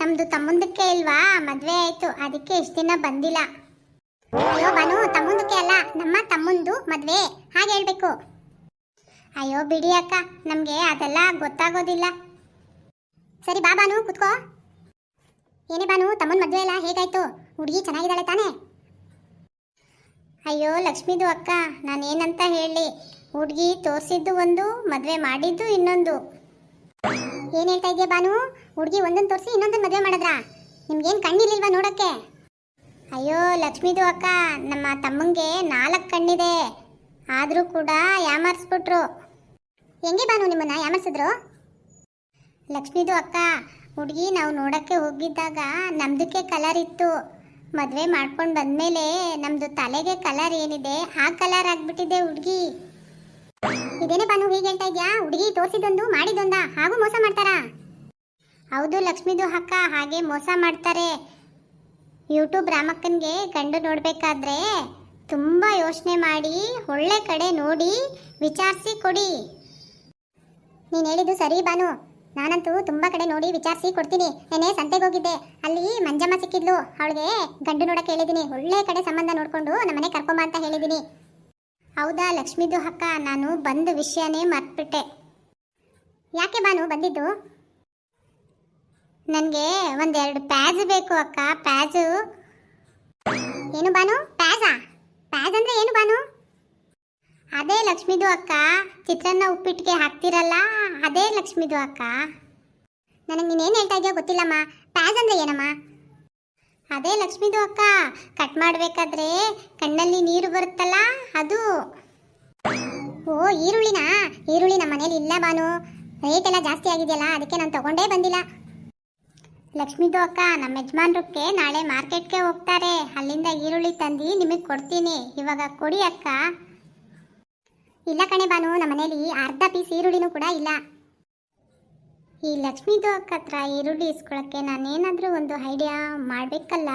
ನಮ್ದು ತಮ್ಮಂದಕ್ಕೆ ಇಲ್ವಾ? ಮದ್ವೆ ಆಯ್ತು. ಅದಕ್ಕೆ ಇಷ್ಟ ದಿನ ಬಂದಿಲ್ಲ. ಅಯ್ಯೋ ಬಾನು ತಮ್ಮಂದಕ್ಕೆ ಅಲ್ಲ, ನಮ್ಮ ತಮ್ಮಂದು ಮದ್ವೆ. ಹಾಗೆ ಹೇಳ್ಬೇಕು. ಅಯ್ಯೋ ಬಿಡಿ ಅಕ್ಕ, ನಮ್ಗೆ ಅದೆಲ್ಲ ಗೊತ್ತಾಗೋದಿಲ್ಲ. ಸರಿ ಬಾ ಬಾನು ಕುತ್ಕೋ. ಏನೇ ಬಾನು ತಮ್ಮನ ಮದ್ವೆ ಅಲ್ಲ ಹೇಗಾಯ್ತು? ಹುಡುಗಿ ಚೆನ್ನಾಗಿದ್ದಾಳೆ ತಾನೇ? ಅಯ್ಯೋ ಲಕ್ಷ್ಮಿದು ಅಕ್ಕ, ನಾನೇನಂತ ಹೇಳಿ? ಹುಡುಗಿ ತೋರಿಸಿದ್ದು ಒಂದು, ಮದುವೆ ಮಾಡಿದ್ದು ಇನ್ನೊಂದು. ಏನ್ ಹೇಳ್ತಾ ಇದೆಯಾ ಬಾನು ಹುಡುಗಿ ಒಂದನ್ನು ತೋರಿಸಿ ಇನ್ನೊಂದನ್ನು ಮದುವೆ ಮಾಡಿದ್ರಾ? ನಿಮ್ಗೇನು ಕಣ್ಣಿರ್ಲಿಲ್ವಾ ನೋಡೋಕ್ಕೆ ಅಯ್ಯೋ, ಲಕ್ಷ್ಮೀದು ಅಕ್ಕ, ನಮ್ಮ ತಮ್ಮಂಗೆ ನಾಲ್ಕು ಕಣ್ಣಿದೆ. ಆದರೂ ಕೂಡ ಯಾಮರ್ಸ್ಬಿಟ್ರು. ಹೆಂಗೆ ಬಾನು ನಿಮ್ಮನ್ನು ಯಾಮರ್ಸಿದ್ರು? ಲಕ್ಷ್ಮೀದು ಅಕ್ಕ, ಹುಡುಗಿ ನಾವು ನೋಡೋಕ್ಕೆ ಹೋಗಿದ್ದಾಗ ನಮ್ಮದಕ್ಕೆ ಕಲರ್ ಇತ್ತು. ಮದುವೆ ಮಾಡ್ಕೊಂಡು ಬಂದಮೇಲೆ ನಮ್ಮದು ತಲೆಗೆ ಕಲರ್ ಏನಿದೆ, ಆ ಕಲರ್ ಆಗಿಬಿಟ್ಟಿದೆ ಹುಡುಗಿ. ಇದೇನೇ ಬಾನು ಹೀಗೆ ಹೇಳ್ತಾ ಇದ್ಯಾ? ಹುಡುಗಿ ತೋರಿಸಿದೊಂದು ಮಾಡಿದೊಂದ ಹಾಗೂ ಮೋಸ ಮಾಡ್ತಾರಾ? ಹೌದು, ಲಕ್ಷ್ಮಿದು ಅಕ್ಕ ಹಾಗೆ ಮೋಸ ಮಾಡ್ತಾರೆ. ಯೂಟ್ಯೂಬ್ ರಾಮಕ್ಕನ್ಗೆ ಗಂಡು ನೋಡಬೇಕಾದ್ರೆ ತುಂಬ ಯೋಚನೆ ಮಾಡಿ, ಒಳ್ಳೆ ಕಡೆ ನೋಡಿ, ವಿಚಾರಿಸಿ ಕೊಡಿ. ನೀನು ಹೇಳಿದ್ದು ಸರಿ ಬಾನು. ನಾನಂತೂ ತುಂಬ ಕಡೆ ನೋಡಿ, ವಿಚಾರಿಸಿ ಕೊಡ್ತೀನಿ. ನೆನೆ ಸಂತೆಗೆ ಹೋಗಿದ್ದೆ. ಅಲ್ಲಿ ಮಂಜಮ್ಮ ಸಿಕ್ಕಿದ್ಲು. ಅವಳಿಗೆ ಗಂಡು ನೋಡಕ್ಕೆ ಹೇಳಿದ್ದೀನಿ. ಒಳ್ಳೆ ಕಡೆ ಸಂಬಂಧ ನೋಡಿಕೊಂಡು ನಮ್ಮನೆ ಕರ್ಕೊಂಬ ಅಂತ ಹೇಳಿದ್ದೀನಿ. ಹೌದಾ, ಲಕ್ಷ್ಮೀದು ಅಕ್ಕ? ನಾನು ಬಂದ ವಿಷಯನೇ ಮರ್ತ್ಬಿಟ್ಟೆ. ಯಾಕೆ ಬಾನು ಬಂದಿದ್ದು? ನನಗೆ ಒಂದೆರಡು ಪ್ಯಾಜು ಬೇಕು ಅಕ್ಕ, ಪ್ಯಾಜು. ಏನು ಬಾನು? ಪ್ಯಾಜಾ? ಪ್ಯಾಜ್ ಅಂದರೆ ಏನು ಬಾನು? ಅದೇ ಲಕ್ಷ್ಮಿದು ಅಕ್ಕ. ಚಿತ್ರಾನ್ನ ಉಪ್ಪಿಟ್ಟಿಗೆ ಹಾಕ್ತಿರಲ್ಲ, ಅದೇ ಲಕ್ಷ್ಮಿದು ಅಕ್ಕ. ನನಗೆ ನೀನೇನು ಹೇಳ್ತಾ ಇದೆಯೋ ಗೊತ್ತಿಲ್ಲಮ್ಮ. ಪ್ಯಾಜ್ ಅಂದರೆ ಏನಮ್ಮ? ಅದೇ ಲಕ್ಷ್ಮಿದು ಅಕ್ಕ. ಕಟ್ ಮಾಡಬೇಕಾದ್ರೆ ಕಣ್ಣಲ್ಲಿ ನೀರು ಬರುತ್ತಲ್ಲ, ಅದು. ಓ, ಈರುಳ್ಳಿನಾ? ಈರುಳ್ಳಿ ನಮ್ಮ ಮನೇಲಿ ಇಲ್ಲ ಬಾನು. ರೇಟ್ ಎಲ್ಲ ಜಾಸ್ತಿ ಆಗಿದೆಯಲ್ಲ, ಅದಕ್ಕೆ ನಾನು ತಗೊಂಡೇ ಬಂದಿಲ್ಲ. ಲಕ್ಷ್ಮಿದು ಅಕ್ಕ ನಮ್ಮ ಯಜಮಾನ್ರಕ್ಕೆ ನಾಳೆ ಮಾರ್ಕೆಟ್ಗೆ ಹೋಗ್ತಾರೆ. ಅಲ್ಲಿಂದ ಈರುಳ್ಳಿ ತಂದು ನಿಮಗೆ ಕೊಡ್ತೀನಿ. ಇವಾಗ ಕೊಡಿ ಅಕ್ಕ. ಇಲ್ಲ ಕಣೆ ಬಾನು ನಮ್ಮ ಮನೇಲಿ ಅರ್ಧ ಪೀಸ್ ಈರುಳ್ಳಿನೂ ಕೂಡ ಇಲ್ಲ. ಈ ಲಕ್ಷ್ಮಿದು ಅಕ್ಕ ಹತ್ರ ಈರುಳ್ಳಿ ಇಸ್ಕೊಳ್ಳೋಕ್ಕೆ ನಾನೇನಾದರೂ ಒಂದು ಐಡಿಯಾ ಮಾಡಬೇಕಲ್ಲ?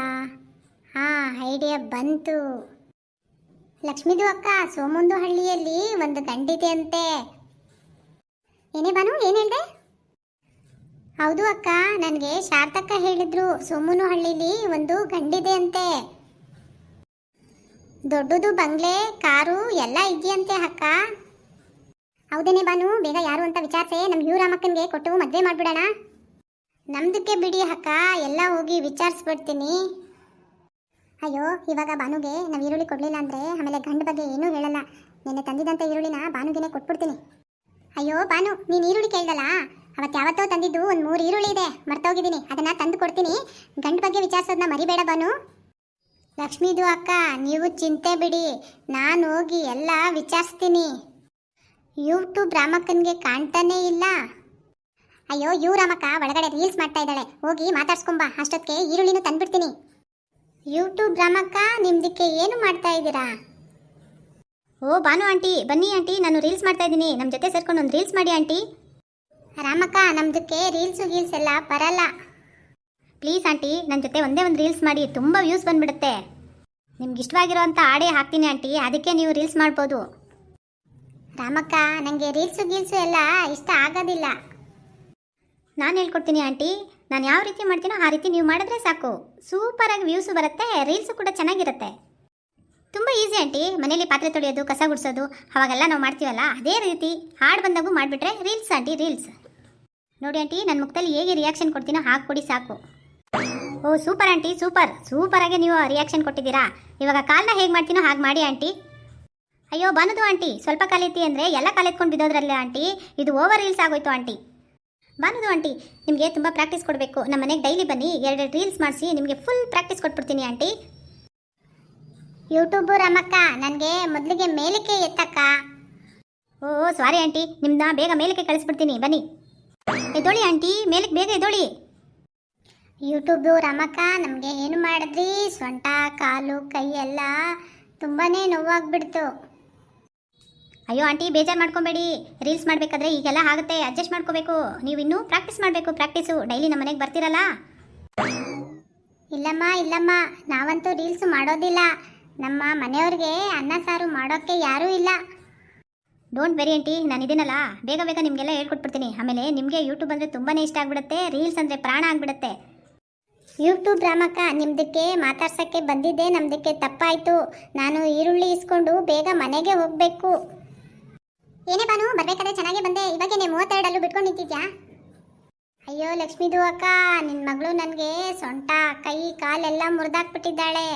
ಹಾಂ ಐಡಿಯಾ ಬಂತು. ಲಕ್ಷ್ಮೀದು ಅಕ್ಕ ಸೋಮುಂದು ಹಳ್ಳಿಯಲ್ಲಿ ಒಂದು ಗಂಡಿದೆ ಅಂತೆ. ಏನೇ ಬಾನು ಏನು ಹೇಳ್ದೆ? ಹೌದು ಅಕ್ಕ, ನನಗೆ ಶಾರದಕ್ಕ ಹೇಳಿದ್ರು. ಸೋಮನು ಹಳ್ಳಿಲಿ ಒಂದು ಗಂಡಿದೆ ಅಂತೆ. ದೊಡ್ಡದು, ಬಂಗ್ಲೆ, ಕಾರು ಎಲ್ಲ ಇದೆಯಂತೆ ಅಕ್ಕ. ಹೌದೇನೆ ಬಾನು, ಬೇಗ ಯಾರು ಅಂತ ವಿಚಾರಿಸೆ ನಮ್ಮ ಯುವರಾಮಕ್ಕನಿಗೆ ಕೊಟ್ಟು ಮದುವೆ ಮಾಡಿಬಿಡೋಣ. ನಮ್ದಕ್ಕೆ ಬಿಡಿ ಅಕ್ಕ, ಎಲ್ಲ ಹೋಗಿ ವಿಚಾರಿಸ್ಬಿಡ್ತೀನಿ. ಅಯ್ಯೋ, ಇವಾಗ ಬಾನುಗೆ ನಾವು ಈರುಳ್ಳಿ ಕೊಡಲಿಲ್ಲ ಅಂದರೆ ಆಮೇಲೆ ಗಂಡ ಬಗ್ಗೆ ಏನೂ ಹೇಳಲ್ಲ. ನಿನ್ನೆ ತಂದಿದ್ದಂಥ ಈರುಳ್ಳಿನ ಬಾನುಗೆನೆ ಕೊಟ್ಬಿಡ್ತೀನಿ. ಅಯ್ಯೋ, ಬಾನು, ನೀನು ಈರುಳ್ಳಿ ಕೇಳ್ದಲ್ಲ? ಅವತ್ತು ಯಾವತ್ತೋ ತಂದಿದ್ದು ಒಂದು ಮೂರು ಈರುಳ್ಳಿ ಇದೆ. ಮರ್ತೋಗಿದ್ದೀನಿ. ಅದನ್ನ ತಂದು ಕೊಡ್ತೀನಿ. ಗಂಡು ಬಗ್ಗೆ ವಿಚಾರಿಸೋದನ್ನ ಮರಿಬೇಡ ಬಾನು ಲಕ್ಷ್ಮೀದು ಅಕ್ಕ, ನೀವು ಚಿಂತೆ ಬಿಡಿ. ನಾನು ಹೋಗಿ ಎಲ್ಲ ವಿಚಾರಿಸ್ತೀನಿ. ಯೂಟ್ಯೂಬ್ ರಾಮಕ್ಕನಿಗೆ ಕಾಣ್ತಾನೇ ಇಲ್ಲ. ಅಯ್ಯೋ, ಯೂ ರಾಮಕ್ಕ, ಒಳಗಡೆ ರೀಲ್ಸ್ ಮಾಡ್ತಾ ಇದ್ದಾಳೆ. ಹೋಗಿ ಮಾತಾಡ್ಸ್ಕೊಂಬಾ. ಅಷ್ಟೊತ್ತಿಗೆ ಈರುಳ್ಳಿನೂ ತಂದ್ಬಿಡ್ತೀನಿ. ಯೂಟ್ಯೂಬ್ ರಾಮಕ್ಕ, ನಿಮ್ದಕ್ಕೆ ಏನು ಮಾಡ್ತಾ ಇದ್ದೀರಾ? ಓ ಬಾನು ಆಂಟಿ, ಬನ್ನಿ ಆಂಟಿ. ನಾನು ರೀಲ್ಸ್ ಮಾಡ್ತಾ ಇದ್ದೀನಿ. ನಮ್ಮ ಜೊತೆ ಸೇರ್ಕೊಂಡು ಒಂದು ರೀಲ್ಸ್ ಮಾಡಿ ಆಂಟಿ. ರಾಮಕ್ಕ, ನಮ್ದಕ್ಕೆ ರೀಲ್ಸು ಗೀಲ್ಸ್ ಎಲ್ಲ ಬರಲ್ಲ. ಪ್ಲೀಸ್ ಆಂಟಿ ನನ್ನ ಜೊತೆ ಒಂದೇ ಒಂದು ರೀಲ್ಸ್ ಮಾಡಿ, ತುಂಬ ವ್ಯೂಸ್ ಬಂದ್ಬಿಡುತ್ತೆ. ನಿಮ್ಗೆ ಇಷ್ಟವಾಗಿರುವಂಥ ಆಡೇ ಹಾಕ್ತೀನಿ ಆಂಟಿ ಅದಕ್ಕೆ ನೀವು ರೀಲ್ಸ್ ಮಾಡ್ಬೋದು. ರಾಮಕ್ಕ ನನಗೆ ರೀಲ್ಸು ಗೀಲ್ಸು ಎಲ್ಲ ಇಷ್ಟ ಆಗೋದಿಲ್ಲ. ನಾನು ಹೇಳ್ಕೊಡ್ತೀನಿ ಆಂಟಿ ನಾನು ಯಾವ ರೀತಿ ಮಾಡ್ತೀನೋ ಆ ರೀತಿ ನೀವು ಮಾಡಿದ್ರೆ ಸಾಕು. ಸೂಪರಾಗಿ ವ್ಯೂಸು ಬರುತ್ತೆ ರೀಲ್ಸು ಕೂಡ ಚೆನ್ನಾಗಿರುತ್ತೆ. ತುಂಬ ಈಸಿ ಆಂಟಿ ಮನೇಲಿ ಪಾತ್ರೆ ತೊಳೆಯೋದು, ಕಸ ಗುಡಿಸೋದು, ಅವಾಗೆಲ್ಲ ನಾವು ಮಾಡ್ತೀವಲ್ಲ, ಅದೇ ರೀತಿ ಹಾಡು ಬಂದಾಗೂ ಮಾಡಿಬಿಟ್ರೆ ರೀಲ್ಸ್ ಆಂಟಿ ರೀಲ್ಸ್ ನೋಡಿ ಆಂಟಿ ನನ್ನ ಮುಖದಲ್ಲಿ ಹೇಗೆ ರಿಯಾಕ್ಷನ್ ಕೊಡ್ತೀನೋ ಹಾಗೆ ಕೊಡಿ ಸಾಕು. ಓ ಸೂಪರ್ ಆಂಟಿ ಸೂಪರ್ ಸೂಪರಾಗಿ ನೀವು ರಿಯಾಕ್ಷನ್ ಕೊಟ್ಟಿದ್ದೀರಾ? ಇವಾಗ ಕಾಲನ್ನ ಹೇಗೆ ಮಾಡ್ತೀನೋ ಹಾಗೆ ಮಾಡಿ ಆಂಟಿ. ಅಯ್ಯೋ ಬಂದದು ಆಂಟಿ. ಸ್ವಲ್ಪ ಕಾಲಿತಿ ಅಂದರೆ ಎಲ್ಲ ಕಾಲೆತ್ಕೊಂಡು ಬಿದ್ದೋದ್ರಲ್ಲ ಆಂಟಿ. ಇದು ಓವರ್ ರೀಲ್ಸ್ ಆಗೋಯ್ತು ಆಂಟಿ. ಬಾನದು ಆಂಟಿ, ನಿಮಗೆ ತುಂಬ ಪ್ರಾಕ್ಟೀಸ್ ಕೊಡಬೇಕು. ನಮ್ಮ ಮನೆಗೆ ಡೈಲಿ ಬನ್ನಿ, ಎರಡು ರೀಲ್ಸ್ ಮಾಡಿಸಿ, ನಿಮಗೆ ಫುಲ್ ಪ್ರಾಕ್ಟೀಸ್ ಕೊಟ್ಬಿಡ್ತೀನಿ ಆಂಟಿ. ಯೂಟ್ಯೂಬು ರಮಕ್ಕ, ನನಗೆ ಮೊದಲಿಗೆ ಮೇಲಕ್ಕೆ ಎತ್ತಕ್ಕ. ಓ ಸಾರಿ ಆಂಟಿ ನಿಮ್ಮನ್ನ ಬೇಗ ಮೇಲಕ್ಕೆ ಕಳಿಸ್ಬಿಡ್ತೀನಿ. ಬನ್ನಿ. ಎದೋಳಿ ಆಂಟಿ ಮೇಲಕ್ಕೆ ಬೇಗ ಎದೋಳಿ ಯೂಟ್ಯೂಬ್ ರಾಮಕ್ಕ ನಮಗೆ ಏನು ಮಾಡಿದ್ರಿ? ಸೊಂಟ, ಕಾಲು, ಕೈ ಎಲ್ಲ ತುಂಬಾ ನೋವಾಗ್ಬಿಡ್ತು. ಅಯ್ಯೋ ಆಂಟಿ, ಬೇಜಾರು ಮಾಡ್ಕೊಬೇಡಿ. ರೀಲ್ಸ್ ಮಾಡಬೇಕಾದ್ರೆ ಈಗೆಲ್ಲ ಆಗುತ್ತೆ. ಅಡ್ಜಸ್ಟ್ ಮಾಡ್ಕೋಬೇಕು. ನೀವು ಇನ್ನೂ ಪ್ರಾಕ್ಟೀಸ್ ಮಾಡಬೇಕು, ಪ್ರಾಕ್ಟೀಸು. ಡೈಲಿ ನಮ್ಮ ಮನೆಗೆ ಬರ್ತೀರಲ್ಲ? ಇಲ್ಲಮ್ಮ ಇಲ್ಲಮ್ಮ. ನಾವಂತೂ ರೀಲ್ಸ್ ಮಾಡೋದಿಲ್ಲ. ನಮ್ಮ ಮನೆಯವ್ರಿಗೆ ಅನ್ನ ಸಾರು ಮಾಡೋಕ್ಕೆ ಯಾರೂ ಇಲ್ಲ. ಡೋಂಟ್ ವೆರಿ ಆಂಟಿ ನಾನು ಇದೀನಲ್ಲ. ಬೇಗ ಬೇಗ ನಿಮಗೆಲ್ಲ ಹೇಳ್ಕೊಟ್ಬಿಡ್ತೀನಿ. ಆಮೇಲೆ ನಿಮಗೆ ಯೂಟ್ಯೂಬ್ ಅಂದರೆ ತುಂಬಾ ಇಷ್ಟ ಆಗಿಬಿಡುತ್ತೆ. ರೀಲ್ಸ್ ಅಂದರೆ ಪ್ರಾಣ ಆಗಿಬಿಡುತ್ತೆ. ಯೂಟ್ಯೂಬ್ ರಾಮಕ್ಕ ನಿಮ್ದಕ್ಕೆ ಮಾತಾಡ್ಸೋಕ್ಕೆ ಬಂದಿದ್ದೆ. ನಮ್ದಕ್ಕೆ ತಪ್ಪಾಯಿತು. ನಾನು ಈರುಳ್ಳಿ ಇಸ್ಕೊಂಡು ಬೇಗ ಮನೆಗೆ ಹೋಗಬೇಕು. ಏನೇ ಬಾನು ಬರಬೇಕಾದ್ರೆ ಚೆನ್ನಾಗೇ ಬಂದೆ. ಇವಾಗೇನೆ ಮೂವತ್ತೆರಡಲ್ಲೂ ಬಿಟ್ಕೊಂಡು ನಿಂತಿದ್ಯಾ? ಅಯ್ಯೋ, ಲಕ್ಷ್ಮೀದು ಅಕ್ಕ. ನಿನ್ನ ಮಗಳು ನನಗೆ ಸೊಂಟ, ಕೈ, ಕಾಲೆಲ್ಲ ಮುರಿದಾಕ್ಬಿಟ್ಟಿದ್ದಾಳೆ.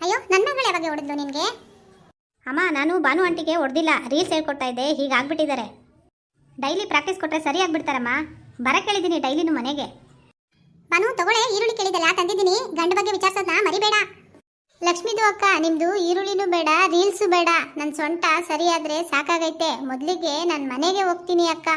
ಅಯ್ಯೋ ನನ್ನ ಮಗಳು ಯಾವಾಗ ಹೊಡೆದ್ಲು ನಿನಗೆ? ಅಮ್ಮ ನಾನು ಭಾನು ಆಂಟಿಗೆ ಹೊಡೆದಿಲ್ಲ. ರೀಲ್ಸ್ ಹೇಳ್ಕೊಡ್ತಾ ಇದ್ದೆ. ಹೀಗಾಗ್ಬಿಟ್ಟಿದ್ದಾರೆ ಡೈಲಿ ಪ್ರಾಕ್ಟೀಸ್ ಕೊಟ್ಟರೆ ಸರಿ ಆಗ್ಬಿಡ್ತಾರಮ್ಮ. ಬರ ಕೇಳಿದ್ದೀನಿ ಡೈಲಿನೂ ಮನೆಗೆ. ಬಾನು ತಗೊಳ್ಳೆ. ಈರುಳ್ಳಿ ಕೇಳಿದಲ್ಲ ತಂದಿದ್ದೀನಿ. ಗಂಡ ಬಗ್ಗೆ ವಿಚಾರಿಸೋದನ್ನ ಮರಿಬೇಡ. ಲಕ್ಷ್ಮೀದು ಅಕ್ಕ ನಿಮ್ಮದು ಈರುಳ್ಳಿನೂ ಬೇಡ ರೀಲ್ಸು ಬೇಡ. ನನ್ನ ಸೊಂಟ ಸರಿಯಾದ್ರೆ ಸಾಕಾಗೈತೆ. ಮೊದಲಿಗೆ ನಾನು ಮನೆಗೆ ಹೋಗ್ತೀನಿ ಅಕ್ಕ.